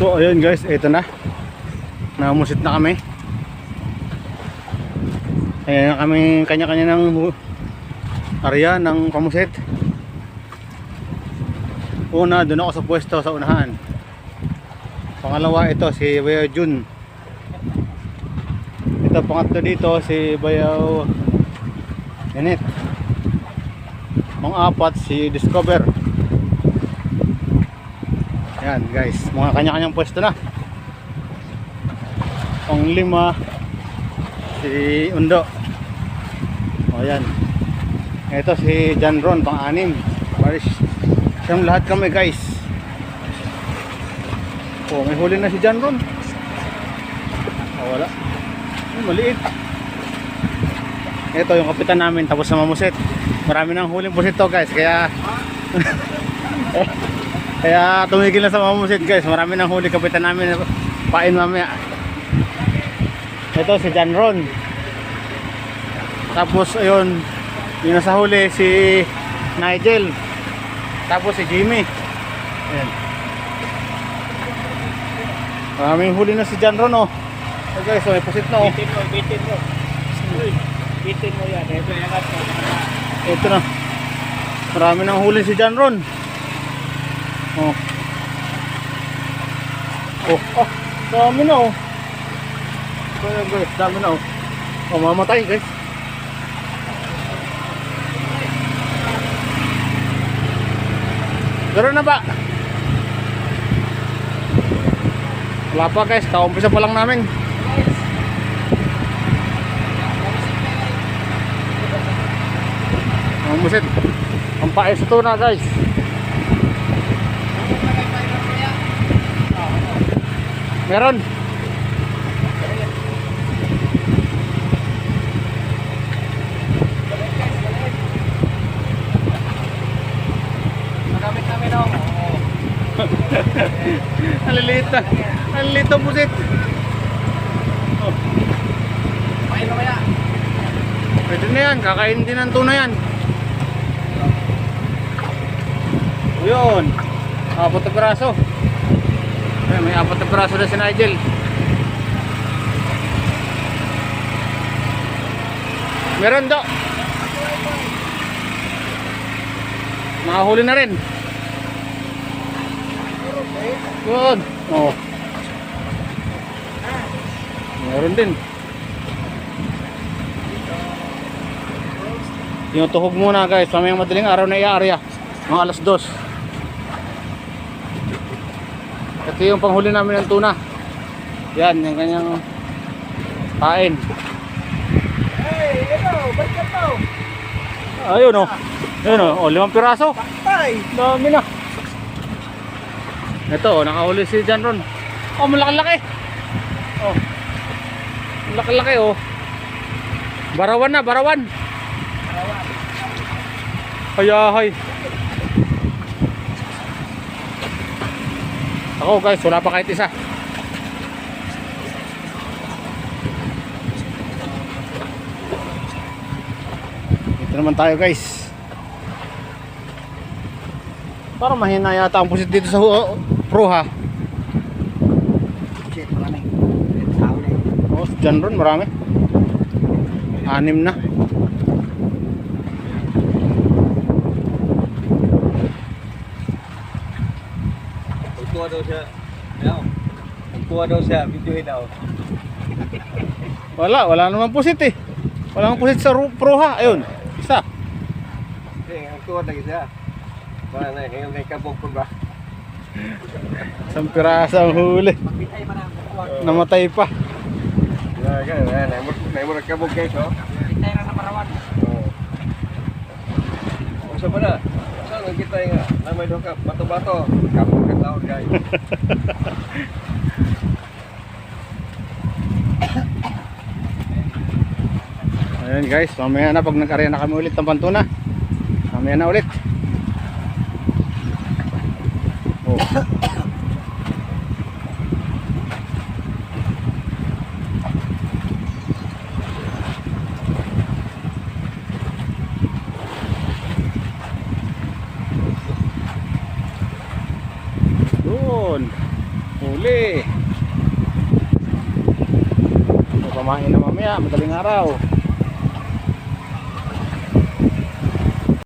So ayun guys, ito na. Namusit na kami. Ayan na kami kanya-kanya ng area ng pamusit. Una, doon ako sa pwesto sa unahan. Pangalawa, ito si Bayaw Jun. Ito pangatlo dito si Bayaw Janet. Mga apat si Discover. Ayan guys, mga kanya-kanyang pwesto na. Pang lima si Undo. O yan. Ito si John Ron, pang anim. Paris. Siyang lahat kami guys. O, may huli na si John Ron. O, wala. Ay, maliit. Ito yung kapitan namin tapos sa mamusit. Marami nang huling pusit to guys. Kaya kaya tumigil na sa mamusit guys. Marami nang huli kapitan namin. Pain mamaya. Ito si John Ron. Tapos ayun, yung nasa huli si Nigel. Tapos si Jimmy. Ayan. Maraming huli na si John Ron oh. So guys, so may pusit na oh. Bitin mo, bitin mo. Bitin mo yan. Ito yung angat mo. Ito na. Marami nang huli si John Ron. Oh. Oh, oh, dami na oh. Kaya guys, dami na oh. Oh, mamatay guys. Ganoon na ba? Wala pa guys, kaumpisa pa lang namin. Ang musit. Ang pae sa tuna guys. Meron. Magamit namin ako. Ang liliit na. Ang liliit na pusit. Oh, Pain mo kaya? pwede na yan. Kakain din ng tuna yan. Yun. Apat na piraso. Ay, may apat na piraso na si Nigel. Meron do. Nakahuli na rin. Good. Oh. Meron din. Tinutuhog muna guys. Mamayang madaling araw na i-area. Mga alas dos. Ito yung panghuli namin ng tuna. Yan, yung kanyang kain. Hey, ito, ba't ka? Ayun oh. Ayun oh, oh limang piraso. Tay! Dami na. Ito, oh, nakahuli si John Ron. Oh, malaki-laki. Oh. Malaki-laki oh. Barawan na, barawan. Hayahay. Ako guys, wala pa kahit isa. Dito naman tayo guys. Parang mahina yata ang pusit dito sa hu- pro ha. Shit, marami. Tao na yun. Oh, dyan ron marami. Anim na. Daw siya. Ayaw. Magkuha daw siya. Videoin daw. Wala, wala naman pusit eh. Wala nang pusit sa ru- pro ha. Ayun, isa. Sige, magkuha lagi siya. Para na, ngayon kay kabog ko ba? Isang pirasang huli. Na. Namatay pa. Yeah, ganun. Ayan, may mo nagkabog guys, oh. Magbitay na naparawan. Oo. Kung saan ba na? Ang kita nga? Na may doon ka, bato-bato. Kabog ka tawag guys. Ayun guys, mamaya na pag nag-area na kami ulit ng pantuna. Mamaya na ulit. Oh. Doon. Huli. May pamain na mamaya, madaling araw.